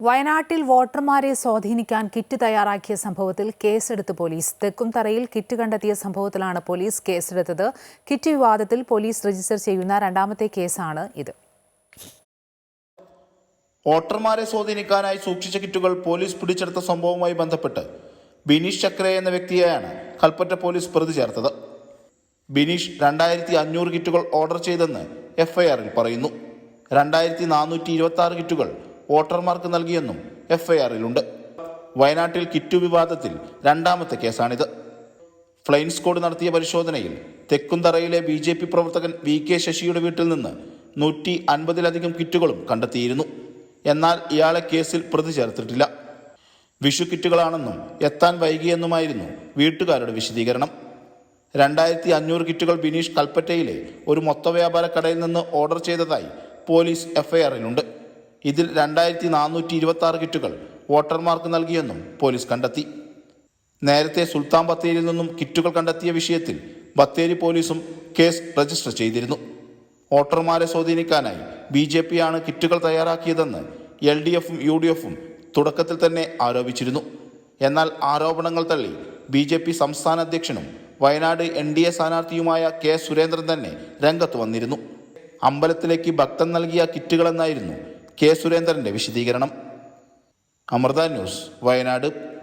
വയനാട്ടിൽ വോട്ടർമാരെ സ്വാധീനിക്കാൻ കിറ്റ് തയ്യാറാക്കിയ സംഭവത്തിൽ കേസെടുത്ത് പോലീസ്. തെക്കുംതറയിൽ കിറ്റ് കണ്ടെത്തിയ സംഭവത്തിലാണ് പോലീസ് കേസെടുത്തത്. കിറ്റ് വിവാദത്തിൽ പോലീസ് രജിസ്റ്റർ ചെയ്യുന്ന രണ്ടാമത്തെ കേസാണ് ഇത്. വോട്ടർമാരെ സ്വാധീനിക്കാനായി സൂക്ഷിച്ച കിറ്റുകൾ പോലീസ് പിടിച്ചെടുത്ത സംഭവവുമായി ബന്ധപ്പെട്ട് ബിനീഷ് ചക്ര എന്ന വ്യക്തിയെയാണ് കൽപ്പറ്റ പോലീസ് പ്രതി ചേർത്തത്. ബിനീഷ് രണ്ടായിരത്തി അഞ്ഞൂറ് കിറ്റുകൾ ഓർഡർ ചെയ്തെന്ന് എഫ്ഐആറിൽ പറയുന്നു. രണ്ടായിരത്തി നാനൂറ്റി ഇരുപത്തി ആറ് കിറ്റുകൾ വോട്ടർമാർക്ക് നൽകിയെന്നും എഫ്ഐആറിലുണ്ട്. വയനാട്ടിൽ കിറ്റു വിവാദത്തിൽ രണ്ടാമത്തെ കേസാണിത്. ഫ്ലൈൻ സ്ക്വാഡ് നടത്തിയ പരിശോധനയിൽ തെക്കുംതറയിലെ ബി ജെ പി പ്രവർത്തകൻ വി കെ ശശിയുടെ വീട്ടിൽ നിന്ന് നൂറ്റി അൻപതിലധികം കിറ്റുകളും കണ്ടെത്തിയിരുന്നു. എന്നാൽ ഇയാളെ കേസിൽ പ്രതി ചേർത്തിട്ടില്ല. വിഷു കിറ്റുകളാണെന്നും എത്താൻ വൈകിയെന്നുമായിരുന്നു വീട്ടുകാരുടെ വിശദീകരണം. രണ്ടായിരത്തി അഞ്ഞൂറ് കിറ്റുകൾ ബിനീഷ് കൽപ്പറ്റയിലെ ഒരു മൊത്തവ്യാപാര കടയിൽ നിന്ന് ഓർഡർ ചെയ്തതായി പോലീസ് എഫ്ഐആറിലുണ്ട്. ഇതിൽ രണ്ടായിരത്തി നാനൂറ്റി ഇരുപത്തി ആറ് കിറ്റുകൾ വോട്ടർമാർക്ക് നൽകിയെന്നും പോലീസ് കണ്ടെത്തി. നേരത്തെ സുൽത്താൻ ബത്തേരിയിൽ നിന്നും കിറ്റുകൾ കണ്ടെത്തിയ വിഷയത്തിൽ ബത്തേരി പോലീസും കേസ് രജിസ്റ്റർ ചെയ്തിരുന്നു. വോട്ടർമാരെ സ്വാധീനിക്കാനായി ബി ജെ പിയാണ് കിറ്റുകൾ തയ്യാറാക്കിയതെന്ന് എൽ ഡി എഫും യു ഡി എഫും തുടക്കത്തിൽ തന്നെ ആരോപിച്ചിരുന്നു. എന്നാൽ ആരോപണങ്ങൾ തള്ളി ബി ജെ പി സംസ്ഥാന അധ്യക്ഷനും വയനാട് എൻ ഡി എ സ്ഥാനാർത്ഥിയുമായ കെ സുരേന്ദ്രൻ തന്നെ രംഗത്ത് വന്നിരുന്നു. അമ്പലത്തിലേക്ക് ഭക്തൻ നൽകിയ കിറ്റുകളെന്നായിരുന്നു കെ സുരേന്ദ്രന്റെ വിശദീകരണം. അമൃത ന്യൂസ് വയനാട്.